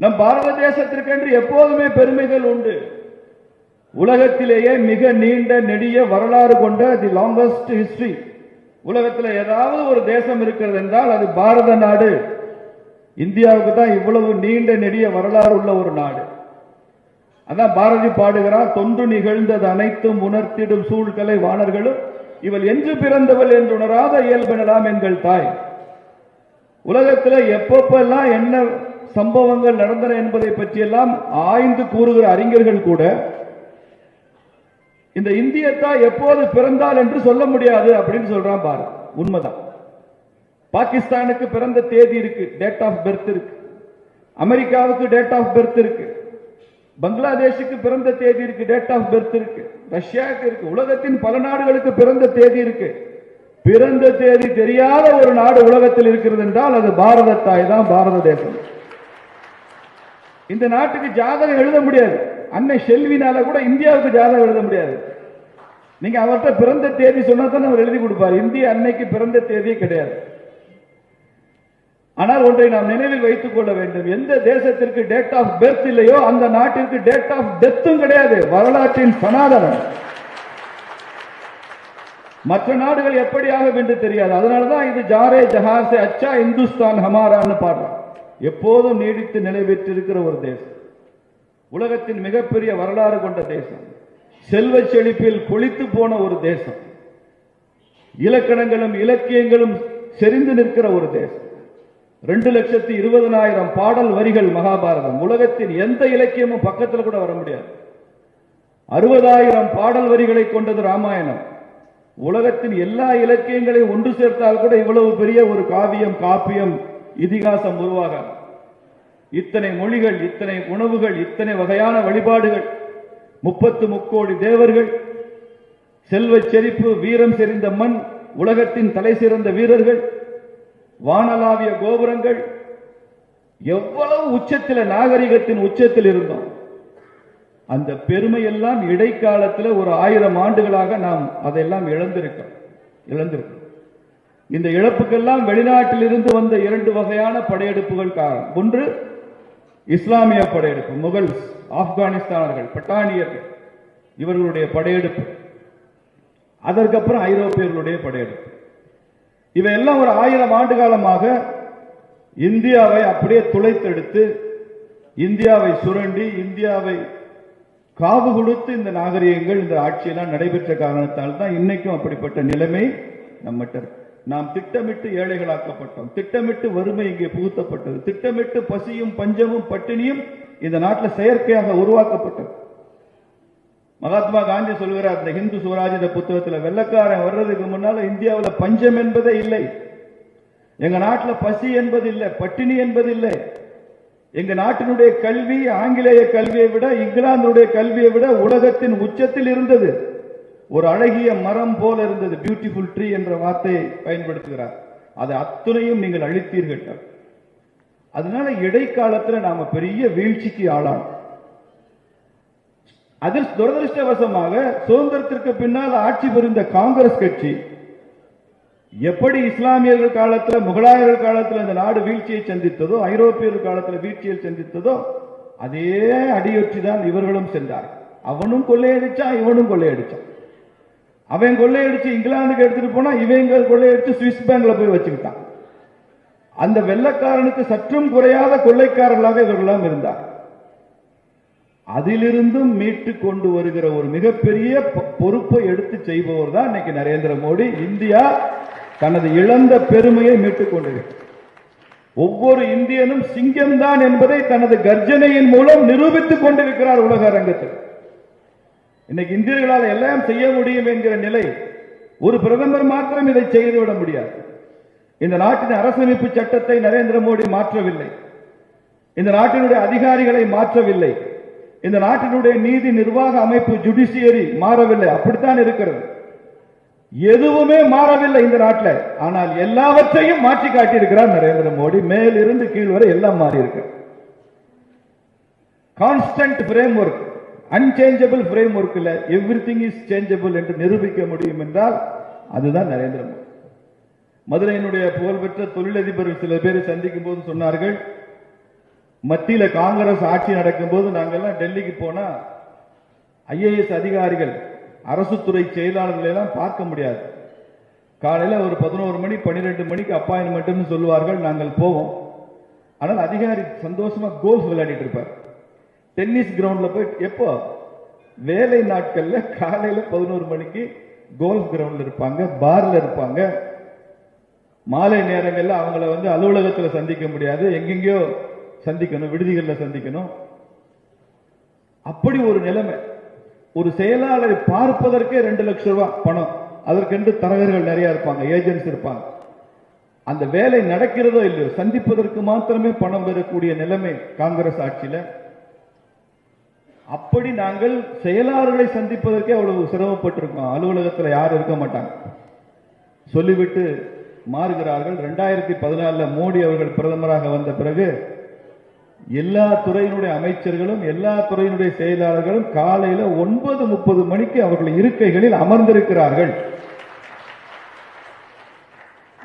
நம் பாரத தேசத்திற்கென்று எப்போதுமே பெருமைகள் உண்டு. உலகத்திலேயே மிக நீண்ட நெடிய வரலாறு கொண்ட தி லாங்கஸ்ட் ஹிஸ்டரி உலகத்தில் ஏதாவது ஒரு தேசம் இருக்கிறது என்றால் அது பாரத நாடு. இந்தியாவுக்கு தான் இவ்வளவு நீண்ட நெடிய வரலாறு உள்ள ஒரு நாடு. அதான் பாரதி பாடுகிறார் தொன்று நிகழ்ந்தது அனைத்தும் உணர்த்திடும் சூழ்கலை வாணர்களும் இவள் என்று பிறந்தவள் என்று உணராத இயல்பெனலாம் எங்கள் தாய். உலகத்தில் எப்பப்பெல்லாம் என்ன சம்பவங்கள் நடந்தன என்பதை பற்றியெல்லாம் ஆய்ந்து கூறுகிற அறிஞர்கள் கூட இந்த இந்திய தாய் எப்போது பிறந்தால் என்று சொல்ல முடியாது அப்படின்னு சொல்றான் பாரு. உண்மைதான். பாகிஸ்தானுக்கு பிறந்த தேதி இருக்கு டேட் ஆஃப் பர்த் இருக்கு. அமெரிக்காவுக்கு டேட் ஆஃப் பர்த் இருக்கு. பங்களாதேஷுக்கு பிறந்த தேதி இருக்கு டேட் ஆஃப் பர்த் இருக்கு. ரஷ்யாவுக்கு இருக்கு உலகத்தின் பல நாடுகளுக்கு பிறந்த தேதி இருக்கு. பிறந்த தேதி தெரியாத ஒரு நாடு உலகத்தில் இருக்கிறது என்றால் அது பாரத தாய் தான் பாரத தேசம். இந்த நாட்டுக்கு ஜாதகம் எழுத முடியாது. அன்னை செல்வினால கூட இந்தியாவுக்கு ஜாதகம் எழுத முடியாது. நீங்க அவர்கிட்ட பிறந்த தேதி சொன்னா தான் அவர் எழுதி கொடுப்பார். இந்திய அன்னைக்கு பிறந்த தேதியே கிடையாது. ஆனால் ஒன்றை நாம் நினைவில் வைத்துக் கொள்ள வேண்டும். எந்த தேசத்திற்கு டேட் ஆஃப் பர்த் இல்லையோ அந்த நாட்டிற்கு டேட் ஆஃப் டெத்தும் கிடையாது. வரலாற்றின் சனாதனம். மற்ற நாடுகள் எப்படியாக ஆகும் என்று தெரியாது. அதனாலதான் இது ஜாரே ஜஹாசே அச்சா இந்துஸ்தான் ஹமாரான்னு பாடுறோம் எப்போதும் நீடித்து நிலை பெற்றிருக்கிற ஒரு தேசம். உலகத்தின் மிகப்பெரிய வரலாறு கொண்ட தேசம். செல்வ செழிப்பில் கொளித்து போன ஒரு தேசம். இலக்கணங்களும் இலக்கியங்களும் செறிந்து நிற்கிற ஒரு தேசம். ரெண்டு லட்சத்தி இருபதனாயிரம் பாடல் வரிகள் மகாபாரதம். உலகத்தின் எந்த இலக்கியமும் பக்கத்தில் கூட வர முடியாது. அறுபதாயிரம் பாடல் வரிகளை கொண்டது ராமாயணம். உலகத்தின் எல்லா இலக்கியங்களையும் ஒன்று சேர்த்தால் கூட இவ்வளவு பெரிய ஒரு காவியம் காப்பியம் இதிகாசம் உருவாகாது. இத்தனை மொழிகள் இத்தனை உணவுகள் இத்தனை வகையான வழிபாடுகள் முப்பத்து முக்கோடி தேவர்கள் செல்வச் செழிப்பு வீரம் செறிந்த மண் உலகத்தின் தலை சிறந்த வீரர்கள் வானலாவிய கோபுரங்கள் எவ்வளவு உச்சத்தில் நாகரிகத்தின் உச்சத்தில் இருந்தோம். அந்த பெருமையெல்லாம் இடைக்காலத்தில் ஒரு ஆயிரம் ஆண்டுகளாக நாம் அதையெல்லாம் இழந்திருக்கோம். இழந்திருக்கோம். இந்த இழப்புக்கெல்லாம் வெளிநாட்டில் இருந்து வந்த இரண்டு வகையான படையெடுப்புகள் காரணம். ஒன்று இஸ்லாமிய படையெடுப்பு முகல்ஸ் ஆப்கானிஸ்தானர்கள் பட்டானியர்கள் இவர்களுடைய படையெடுப்பு. அதற்கப்புறம் ஐரோப்பியர்களுடைய படையெடுப்பு. இவையெல்லாம் ஒரு ஆயிரம் ஆண்டு காலமாக இந்தியாவை அப்படியே துளைத்தெடுத்து இந்தியாவை சுரண்டி இந்தியாவை காவு கொடுத்து இந்த நாகரிகங்கள் இந்த ஆட்சியெல்லாம் நடைபெற்ற காரணத்தால் தான் இன்னைக்கும் அப்படிப்பட்ட நிலைமை நம்மகிட்ட இருக்கு. நாம் திட்டமிட்டு ஏழைகளாக்கப்பட்டோம். திட்டமிட்டு வறுமை இங்கே புகுத்தப்பட்டது. திட்டமிட்டு பசியும் பஞ்சமும் பட்டினியும் இந்த நாட்டில் செயற்கையாக உருவாக்கப்பட்டது. மகாத்மா காந்தி சொல்கிறார் இந்த ஹிந்து சுவராஜித புத்தகத்தில் வெள்ளக்காரன் வர்றதுக்கு முன்னால இந்தியாவில் பஞ்சம் என்பதே இல்லை. எங்க நாட்டில் பசி என்பது இல்லை பட்டினி என்பது இல்லை. எங்க நாட்டினுடைய கல்வி ஆங்கிலேய கல்வியை விட இங்கிலாந்துடைய கல்வியை விட உலகத்தின் உச்சத்தில் இருந்தது. ஒரு அழகிய மரம் போல இருந்தது. பியூட்டிஃபுல் ட்ரீ என்ற வார்த்தையை பயன்படுத்துகிறார். அதை அத்துணையும் நீங்கள் அழித்தீர்கள். அதனால இடைக்காலத்துல நாம பெரிய வீழ்ச்சிக்கு ஆளானோம். அதில் துரதிருஷ்டவசமாக சுதந்திரத்திற்கு பின்னால் ஆட்சி புரிந்த காங்கிரஸ் கட்சி எப்படி இஸ்லாமியர்கள் காலத்துல முகலாயர்கள் காலத்துல இந்த நாடு வீழ்ச்சியை சந்தித்ததோ ஐரோப்பியர்கள் காலத்துல வீழ்ச்சியை சந்தித்ததோ அதே அடியொற்றி தான் இவர்களும் சென்றார் அவனும் கொள்ளையடிச்சான் இவனும் கொள்ளையடிச்சான். அவன் கொள்ளையடிச்சு இங்கிலாந்துக்கு எடுத்துட்டு போனா இவங்க கொள்ளையடிச்சு சுவிஸ் பேங்க்ல போய் வச்சுக்கிட்டான். அந்த வெள்ளக்காரனுக்கு சற்றும் குறையாத கொள்ளைக்காரர்களாக இவர்களெல்லாம் இருந்தார். அதிலிருந்தும் மீட்டு கொண்டு வருகிற ஒரு மிகப்பெரிய பொ- பொறுப்பை எடுத்து செய்பவர் தான் இன்னைக்கு நரேந்திர மோடி. இந்தியா தனது இழந்த பெருமையை மீட்டுக் கொண்டிருக்கிறது ஒவ்வொரு இந்தியனும் சிங்கம்தான் என்பதை தனது கர்ஜனையின் மூலம் நிரூபித்துக் கொண்டிருக்கிறார் உலக அரங்கத்தில். இன்னைக்கு இந்தியர்களால் எல்லாம் செய்ய முடியும் என்கிற நிலை ஒரு பிரதமர் மாத்திரம் இதை செய்துவிட முடியாது. இந்த நாட்டின் அரசமைப்பு சட்டத்தை நரேந்திர மோடி மாற்றவில்லை. இந்த நாட்டினுடைய அதிகாரிகளை மாற்றவில்லை. இந்த நாட்டினுடைய நீதி நிர்வாக அமைப்பு ஜுடிஷியரி மாறவில்லை. அப்படித்தான் இருக்கிறது. எதுவுமே மாறவில்லை இந்த நாட்டில். ஆனால் எல்லாவற்றையும் மாற்றி காட்டியிருக்கிறார் நரேந்திர மோடி. மேலிருந்து கீழ் வரை எல்லாம் மாறி இருக்கு constant framework unchangeable frame ஒர்க்கில் எவ்ரி திங் இஸ் சேஞ்சபிள் என்று நிரூபிக்க முடியும் என்றால் அதுதான் நரேந்திர மோடி. மதுரையினுடைய புகழ்பெற்ற தொழிலதிபர் சில பேர் சந்திக்கும் போது சொன்னார்கள் மத்தியில் காங்கிரஸ் ஆட்சி நடக்கும்போது நாங்கள்லாம் டெல்லிக்கு போனா ஐஏஎஸ் அதிகாரிகள் அரசு துறை செயலாளர்களை எல்லாம் பார்க்க முடியாது. காலையில் ஒரு பதினோரு மணி பன்னிரெண்டு மணிக்கு அப்பாயின்மெண்ட்னு சொல்லுவார்கள் நாங்கள் போவோம். ஆனால் அதிகாரி சந்தோஷமா கோல்ஃப் விளையாடிட்டு இருப்பார். டென்னிஸ் கிரவுண்டில் போய் எப்போ? வேலை நாட்களில் காலையில் பதினோரு மணிக்கு கோல்ஃப் கிரவுண்டில் இருப்பாங்க பாரில் இருப்பாங்க. மாலை நேரங்களில் அவங்கள வந்து அலுவலகத்தில் சந்திக்க முடியாது எங்கெங்கேயோ சந்திக்கணும் விடுதிகளில் சந்திக்கணும். அப்படி ஒரு நிலைமை. ஒரு செயலாளரை பார்ப்பதற்கே ரெண்டு லட்சம் ரூபாய் பணம். அதற்கென்று தரகர்கள் நிறைய இருப்பாங்க ஏஜென்ட்ஸ் இருப்பாங்க. அந்த வேலை நடக்கிறதோ இல்லையோ சந்திப்பதற்கு மாத்திரமே பணம் பெறக்கூடிய நிலைமை காங்கிரஸ் ஆட்சியில். அப்படி நாங்கள் செயலாளர்களை சந்திப்பதற்கே அவ்வளவு சிரமப்பட்டிருக்கோம். அலுவலகத்தில் யாரும் இருக்க மாட்டாங்க. சொல்லிவிட்டு மாறுகிறார்கள். ரெண்டாயிரத்தி பதினாலில் மோடி அவர்கள் பிரதமராக வந்த பிறகு எல்லா துறையினுடைய அமைச்சர்களும் எல்லா துறையினுடைய செயலாளர்களும் காலையில் ஒன்பது முப்பது மணிக்கு அவர்கள் இருக்கைகளில் அமர்ந்திருக்கிறார்கள்.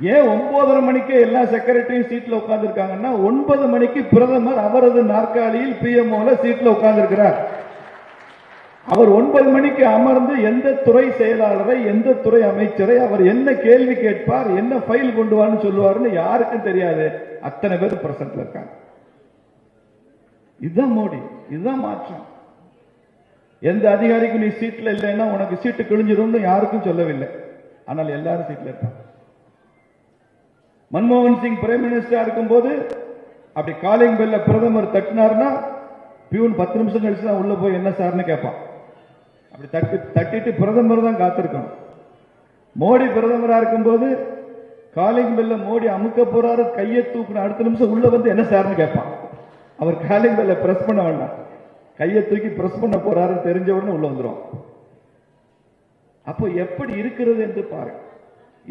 ஏன் ஒன்பதரை மணிக்கு எல்லா செக்ரட்டரியும் சீட்ல உட்கார்ந்திருக்காங்கன்னா ஒன்பது மணிக்கு பிரதமர் அவரது நாற்காலியில் பிஎம்ஓல சீட்ல உட்கார்ந்திருக்கிறார். அவர் ஒன்பது மணிக்கு அமர்ந்து எந்த துறை செயலாளரை எந்த துறை அமைச்சரை அவர் என்ன கேள்வி கேட்பார் என்ன ஃபைல் கொண்டு வான்னு சொல்லுவாருன்னு யாருக்கும் தெரியாது. அத்தனை பேர் பிரசன்ட்ல இருக்காங்க. இதுதான் மோடி. இதுதான் மாற்றம். எந்த அதிகாரிக்கும் நீ சீட்ல இல்லைன்னா உனக்கு சீட்டு கிழிஞ்சிரும்னு யாருக்கும் சொல்லவில்லை. ஆனால் எல்லாரும் சீட்ல இருக்காங்க மன்மோகன் சிங் பிரைம் மினிஸ்டரா இருக்கும்போது அப்படி காலிங் பெல்ல பிரதமர் தட்டினார்னா பியூன் பத்து நிமிஷம் கழிச்சு தான் உள்ள போய் என்ன சார்னு கேட்பான். அப்படி தட்டி தட்டிட்டு பிரதமர் தான் காத்திருக்கணும். மோடி பிரதமரா இருக்கும்போது காலிங் பெல்ல மோடி அமுக்க போறாரு கையை தூக்குன அடுத்த நிமிஷம் உள்ள வந்து என்ன சார்னு கேட்பான். அவர் காலிங் பெல்ல பிரஸ் பண்ண வேண்டாம். கையை தூக்கி பிரஸ் பண்ண போறாருன்னு தெரிஞ்ச உடனே உள்ள வந்துரும். அப்போ எப்படி இருக்கிறது என்று பாருங்க.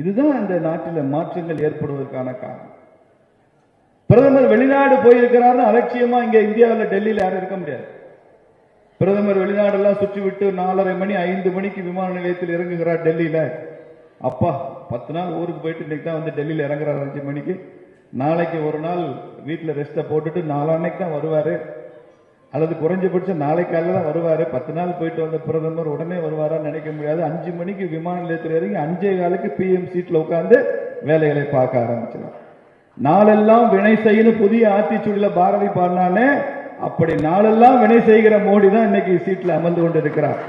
இதுதான் அந்த நாட்டில் மாற்றங்கள் ஏற்படுவதற்கான காரணம். பிரதமர் வெளிநாடு போயிருக்கிறாருன்னு அலட்சியமா இங்க இந்தியாவில் டெல்லியில் யாரும் இருக்க முடியாது. பிரதமர் வெளிநாடெல்லாம் சுற்றி விட்டு நாலரை மணி ஐந்து மணிக்கு விமான நிலையத்தில் இறங்குகிறார் டெல்லியில. அப்பா பத்து நாள் ஊருக்கு போயிட்டு இன்னைக்கு தான் வந்து டெல்லியில் இறங்குறாரு அஞ்சு மணிக்கு. நாளைக்கு ஒரு நாள் வீட்டில் ரெஸ்ட்டை போட்டுட்டு நாளான்னைக்கு தான் வருவாரு. அல்லது குறைஞ்சபட்சம் நாளை காலையில தான் வருவார். பத்து நாள் போயிட்டு வந்த பிரதமர் உடனே வருவாரான்னு நினைக்க முடியாது. அஞ்சு மணிக்கு விமான நிலையத்தில் இறங்கி அஞ்சே காலுக்கு பிஎம் சீட்டில் உட்காந்து வேலைகளை பார்க்க ஆரம்பிச்சிடும் நாளெல்லாம் வினை செய்யணும் புதிய ஆத்திச்சூடியில் பாரதி பாடினானே அப்படி நாளெல்லாம் வினை செய்கிற மோடி தான் இன்னைக்கு சீட்டில் அமர்ந்து கொண்டு இருக்கிறார்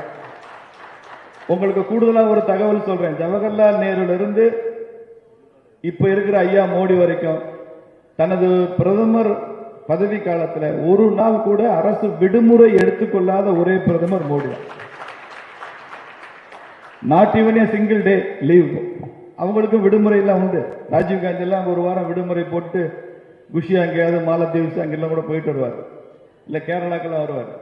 உங்களுக்கு கூடுதலாக ஒரு தகவல் சொல்றேன். ஜவஹர்லால் நேருலேருந்து இப்போ இருக்கிற ஐயா மோடி வரைக்கும் தனது பிரதமர் பதவி காலத்துல ஒரு நாள் கூட அரசு விடுமுறை எடுத்துக்கொள்ளாத ஒரே பிரதமர் Modi. Not even a single day leave அவங்களுக்கும் விடுமுறை எல்லாம் உண்டு. ராஜீவ்காந்தி எல்லாம் ஒரு வாரம் விடுமுறை போட்டு குஷி அங்கேயாவது மாலத்தீவ்ஸ் அங்கெல்லாம் கூட போயிட்டு வருவார். இல்லை கேரளாக்கெல்லாம் வருவார்.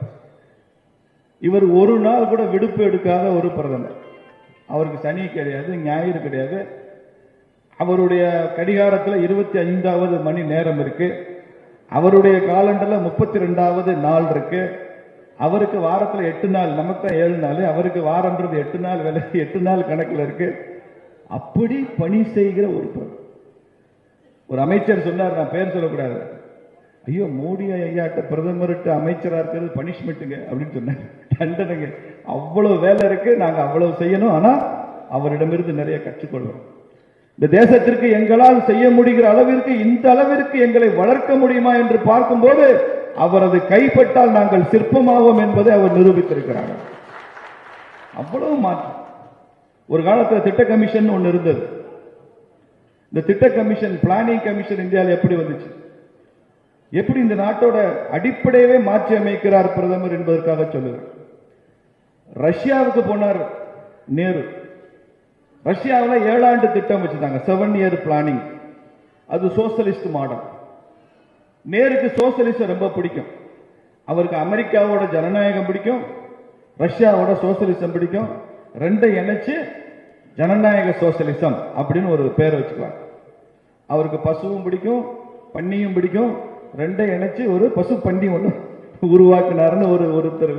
இவர் ஒரு நாள் கூட விடுப்பு எடுக்காத ஒரு பிரதமர். அவருக்கு சனி கிடையாது ஞாயிறு கிடையாது. அவருடைய கடிகாரத்துல இருபத்தி ஐந்தாவது மணி நேரம் இருக்கு. அவருடைய காலண்டர்ல முப்பத்தி ரெண்டாவது நாள் இருக்கு. அவருக்கு வாரத்துல எட்டு நாள் நமக்கு தான் ஏழு நாள். அவருக்கு வாரம்ன்றது எட்டு நாள் வேலை எட்டு நாள் கணக்குல இருக்கு. அப்படி பணி செய்கிற ஒரு ஒரு அமைச்சர் சொன்னார் நான் பேர் சொல்லக்கூடாது. ஐயோ மோடி ஐயாட்ட பிரதமர்கிட்ட அமைச்சராக இருக்கிறது பனிஷ்மெண்ட்டுங்க அப்படின்னு சொன்னார். தண்டனைங்க. அவ்வளவு வேலை இருக்கு நாங்கள் அவ்வளவு செய்யணும். ஆனால் அவரிடமிருந்து நிறைய கற்றுக்கொள்வோம். இந்த தேசத்திற்கு எங்களால் செய்ய முடிகிற அளவிற்கு இந்த அளவிற்கு எங்களை வளர்க்க முடியுமா என்று பார்க்கும்போது அவரது கைப்பட்டால் நாங்கள் சிற்பமாவோம் என்பதை அவர் நிரூபித்திருக்கிறார். அவ்வளவு மாற்றம். ஒரு காலத்தில் திட்ட கமிஷன் ஒன்று இருந்தது. இந்த திட்ட கமிஷன் பிளானிங் கமிஷன் இந்தியாவில் எப்படி வந்துச்சு? எப்படி இந்த நாட்டோட அடிப்படையவே மாற்றி அமைக்கிறார் பிரதமர் என்பதற்காக சொல்லுகிறார் ரஷ்யாவுக்கு போனார் நேரு. ரஷ்யாவில் ஏழாண்டு திட்டம் வச்சுருந்தாங்க. செவன் இயர் பிளானிங் அது சோசலிஸ்ட் மாடல் நேருக்கு சோசலிசம் ரொம்ப பிடிக்கும். அவருக்கு அமெரிக்காவோட ஜனநாயகம் பிடிக்கும். ரஷ்யாவோட சோசலிசம் பிடிக்கும். ரெண்டை இணைச்சு ஜனநாயக சோசலிசம் அப்படின்னு ஒரு பேர் வச்சுக்கலாம் அவருக்கு பசுவும் பிடிக்கும் பன்னியும் பிடிக்கும். ரெண்டை இணைச்சு ஒரு பசு பன்னி ஒன்று உருவாக்கினார்னு ஒரு ஒருத்தர்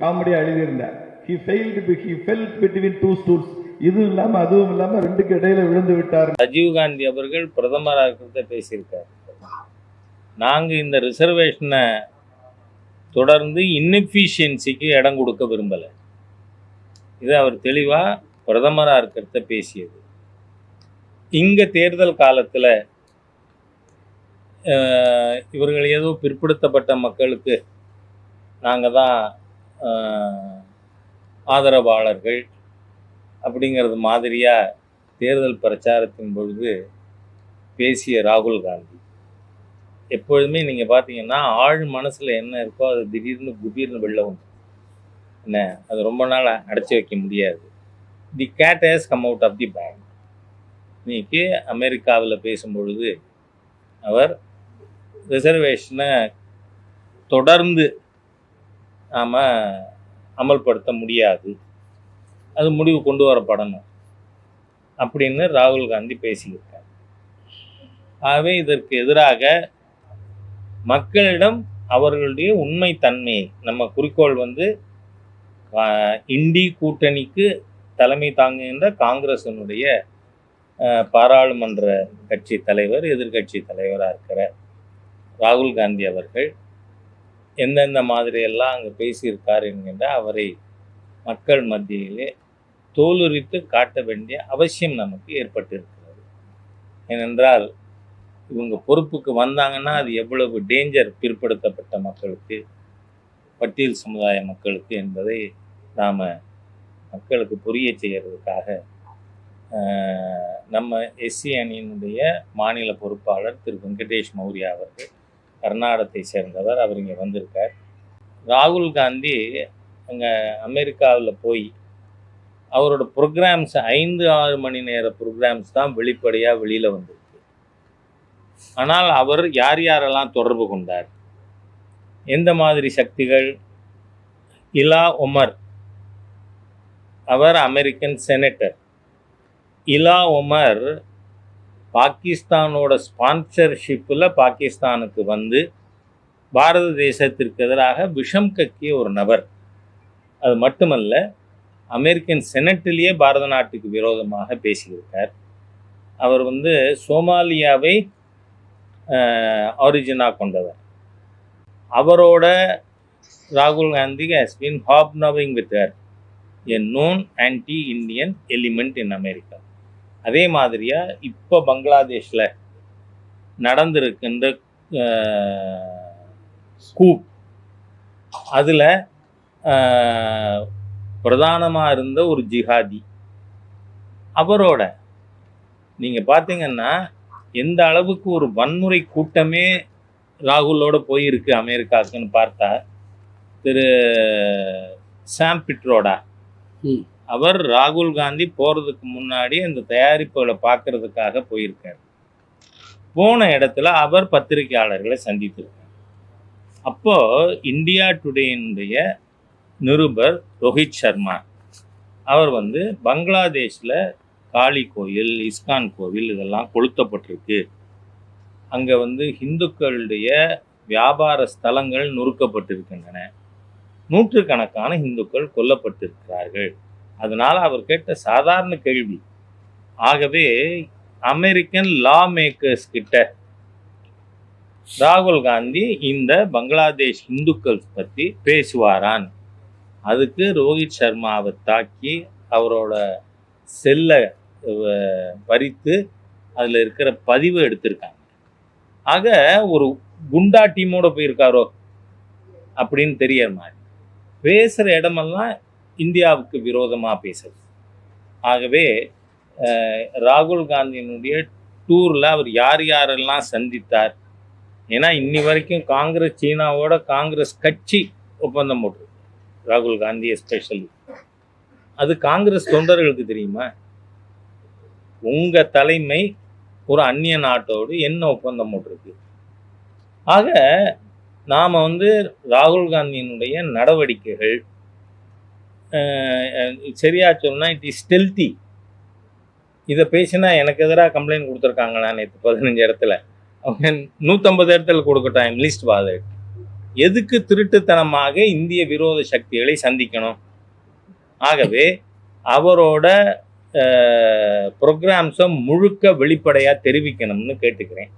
காமெடியாக எழுதியிருந்தார். He failed he fell between two stools இதுவும் இல்லாம அதுவும் இல்லாம ரெண்டுக்கு இடையில விழுந்து விட்டார். ராஜீவ் காந்தி அவர்கள் பிரதமராக இருக்கிறத நாங்க நாங்கள் இந்த ரிசர்வேஷனை தொடர்ந்து இன்எஃபிஷியன்சிக்கு இடம் கொடுக்க விரும்பலை. இது அவர் தெளிவாக பிரதமராக இருக்கிறத பேசியது. இங்கே தேர்தல் காலத்தில் இவர்கள் ஏதோ பிற்படுத்தப்பட்ட மக்களுக்கு நாங்கள் தான் ஆஹ், ஆதரவாளர்கள். அப்படிங்கிறது மாதிரியாக தேர்தல் பிரச்சாரத்தின் பொழுது பேசிய ராகுல் காந்தி. எப்பொழுதுமே நீங்கள் பார்த்தீங்கன்னா ஆழ் மனசில் என்ன இருக்கோ அது திடீர்னு குபீர்னு வெளில வந்து என்ன? அது ரொம்ப நாள் அடைச்சி வைக்க முடியாது. The gate has come out of the bank இன்னைக்கு அமெரிக்காவில் பேசும்பொழுது அவர் ரிசர்வேஷனை தொடர்ந்து நாம் அமல்படுத்த முடியாது. அது முடிவு கொண்டு வரப்படணும். அப்படின்னு ராகுல் காந்தி பேசியிருக்கார். ஆகவே இதற்கு எதிராக மக்களிடம் அவர்களுடைய உண்மை தன்மையை நம்ம குறிக்கோள் வந்து இந்தி இண்டி கூட்டணிக்கு தலைமை தாங்குகின்ற காங்கிரசினுடைய பாராளுமன்ற கட்சி தலைவர் எதிர்க்கட்சி தலைவராக இருக்கிற ராகுல் காந்தி அவர்கள் எந்தெந்த மாதிரியெல்லாம் அங்கே பேசியிருக்கார் என்கின்ற அவரை மக்கள் மத்தியிலே தோலுரித்து காட்ட வேண்டிய அவசியம் நமக்கு ஏற்பட்டிருக்கிறது. ஏனென்றால் இவங்க பொறுப்புக்கு வந்தாங்கன்னா அது எவ்வளவு டேஞ்சர் பிற்படுத்தப்பட்ட மக்களுக்கு பட்டியல் சமுதாய மக்களுக்கு என்பதை நாம் மக்களுக்கு புரிய செய்கிறதுக்காக நம்ம எஸ்சி அணியினுடைய மாநில பொறுப்பாளர் திரு வெங்கடேஷ் மௌரியா அவர்கள் கர்நாடகத்தை சேர்ந்தவர் அவர் இங்கே வந்திருக்கார். ராகுல் காந்தி அங்கே அமெரிக்காவில் போய் அவரோட ப்ரோக்ராம்ஸ் ஐந்து ஆறு மணி நேர ப்ரோக்ராம்ஸ் தான் வெளிப்படையாக வெளியில் வந்திருக்கு. ஆனால் அவர் யார் யாரெல்லாம் தொடர்பு கொண்டார்? எந்த மாதிரி சக்திகள்? Ilhan Omar. அவர் அமெரிக்கன் செனட்டர் இலா உமர் பாகிஸ்தானோட ஸ்பான்சர்ஷிப்பில் பாகிஸ்தானுக்கு வந்து பாரத தேசத்திற்கு எதிராக விஷம் கக்கிய ஒரு நபர். அது மட்டுமல்ல அமெரிக்கன் செனட்டிலேயே பாரத நாட்டுக்கு விரோதமாக பேசியிருக்கார். அவர் வந்து சோமாலியாவை ஆரிஜினாக கொண்டவர். அவரோட ராகுல் Gandhi has hop நவிங் with Dhar a known anti Indian element in America அதே மாதிரியாக இப்போ பங்களாதேஷில் நடந்திருக்கின்ற கூப் அதில் பிரதானமாக இருந்த ஒரு ஜிஹாதி. அவரோட நீங்கள் பார்த்தீங்கன்னா எந்த அளவுக்கு ஒரு வன்முறை கூட்டமே ராகுலோட போயிருக்கு அமெரிக்காவுக்குன்னு பார்த்தா திரு சாம் பிட்ரோடா. அவர் ராகுல் காந்தி போகிறதுக்கு முன்னாடி அந்த தயாரிப்புகளை பார்க்கறதுக்காக போயிருக்கார். போன இடத்துல அவர் பத்திரிகையாளர்களை சந்தித்திருக்கார். அப்போ இந்தியா டுடேனுடைய நிருபர் ரோஹித் சர்மா. அவர் வந்து பங்களாதேஷில் காளி கோயில் இஸ்கான் கோவில் இதெல்லாம் கொளுத்தப்பட்டிருக்கு. அங்கே வந்து இந்துக்களுடைய வியாபார ஸ்தலங்கள் நொறுக்கப்பட்டிருக்கின்றன. நூற்றுக்கணக்கான இந்துக்கள் கொல்லப்பட்டிருக்கிறார்கள். அதனால் அவர் கேட்ட சாதாரண கேள்வி. ஆகவே அமெரிக்கன் லா மேக்கர்ஸ் கிட்ட ராகுல் காந்தி இந்த பங்களாதேஷ் இந்துக்கள் பற்றி பேசுவாரான். அதுக்கு ரோஹித் சர்மாவை தாக்கி அவரோட செல்லை பறித்து அதில் இருக்கிற பதிவை எடுத்திருக்காங்க. ஆக ஒரு குண்டா டீமோட போயிருக்காரோ அப்படின்னு தெரியற மாதிரி. பேசுகிற இடமெல்லாம் இந்தியாவுக்கு விரோதமாக பேசுறது ஆகவே ராகுல் காந்தியினுடைய டூரில் அவர் யார் யாரெல்லாம் சந்தித்தார்? ஏன்னா இன்னி வரைக்கும் காங்கிரஸ் சீனாவோட காங்கிரஸ் கட்சி ஒப்பந்தம் போட்டு ராகுல் காந்தி எஸ்பெஷலி அது காங்கிரஸ் தொண்டர்களுக்கு தெரியுமா? உங்கள் தலைமை ஒரு அந்நிய நாட்டோடு என்ன ஒப்பந்தம் போட்டிருக்கு? ஆக நாம் வந்து ராகுல் காந்தியினுடைய நடவடிக்கைகள் சரியா சொன்னா இட் இஸ் ஸ்டெல்தி இதை பேசினா எனக்கு எதிராக கம்ப்ளைண்ட் கொடுத்துருக்காங்க நான் நேற்று பதினஞ்சு இடத்துல? அவங்க நூற்றம்பது இடத்துல கொடுக்கட்டும் லிஸ்ட் பாது எதுக்கு திருட்டுத்தனமாக இந்திய விரோத சக்திகளை சந்திக்கணும்? ஆகவே அவரோட ப்ரோக்ராம்ஸை முழுக்க வெளிப்படையாக தெரிவிக்கணும்னு கேட்டுக்கிறேன்.